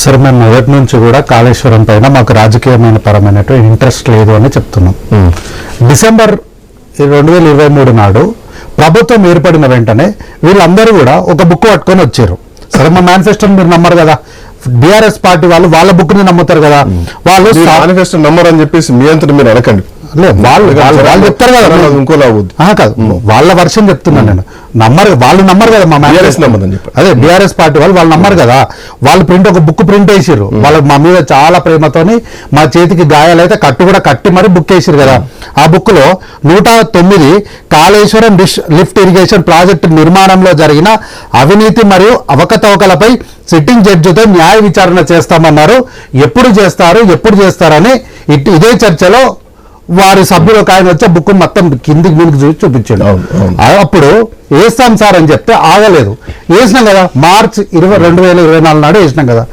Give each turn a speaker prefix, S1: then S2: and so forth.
S1: Sir మేము మొదటి నుంచి కూడా కాళేశ్వరం పైన మాకు రాజకీయమైన పరమైనటువంటి ఇంట్రెస్ట్ లేదు అని చెప్తున్నాం. డిసెంబర్ రెండు వేల ఇరవై మూడు నాడు ప్రభుత్వం ఏర్పడిన వెంటనే వీళ్ళందరూ కూడా ఒక బుక్ పట్టుకొని వచ్చారు. సరే మా మేనిఫెస్టోని మీరు నమ్మరు కదా. బీఆర్ఎస్ పార్టీ వాళ్ళు వాళ్ళ బుక్ని నమ్ముతారు కదా. వాళ్ళు
S2: మేనిఫెస్టో నంబర్ అని చెప్పేసి మీ అంతటి మీరు అనకండి.
S1: లే, వాళ్ళు వాళ్ళు వాళ్ళు చెప్తారు కదా.
S2: ఇంకోలా
S1: కాదు. వాళ్ళ వర్షం చెప్తున్నాను నేను. నమ్మరు వాళ్ళు నమ్మరు కదా మా.
S2: నమ్మదని చెప్పండి.
S1: అదే బీఆర్ఎస్ పార్టీ వాళ్ళు వాళ్ళు నమ్మరు కదా. వాళ్ళు ప్రింట్ ఒక బుక్ ప్రింట్ వేసిర్రు. వాళ్ళకి మా మీద చాలా ప్రేమతోని మా చేతికి గాయాలైతే కట్టు కూడా కట్టి మరి బుక్ వేసిర్రు కదా. ఆ బుక్లో నూట తొమ్మిది కాళేశ్వరం డిష్ లిఫ్ట్ ఇరిగేషన్ ప్రాజెక్టు నిర్మాణంలో జరిగిన అవినీతి మరియు అవకతవకలపై సిట్టింగ్ జడ్జితో న్యాయ విచారణ చేస్తామన్నారు. ఎప్పుడు చేస్తారు ఎప్పుడు చేస్తారని ఇట్- ఇదే చర్చలో వారి సభ్యులు ఒక ఆయన వచ్చి బుక్ మొత్తం కిందికి మీదకి చూసి చూపించాడు. అప్పుడు వేస్తాం సార్ అని చెప్తే ఆగలేదు. వేసినాం కదా మార్చ్ ఇరవై రెండు వేల ఇరవై నాలుగు నాడు వేసినాం కదా.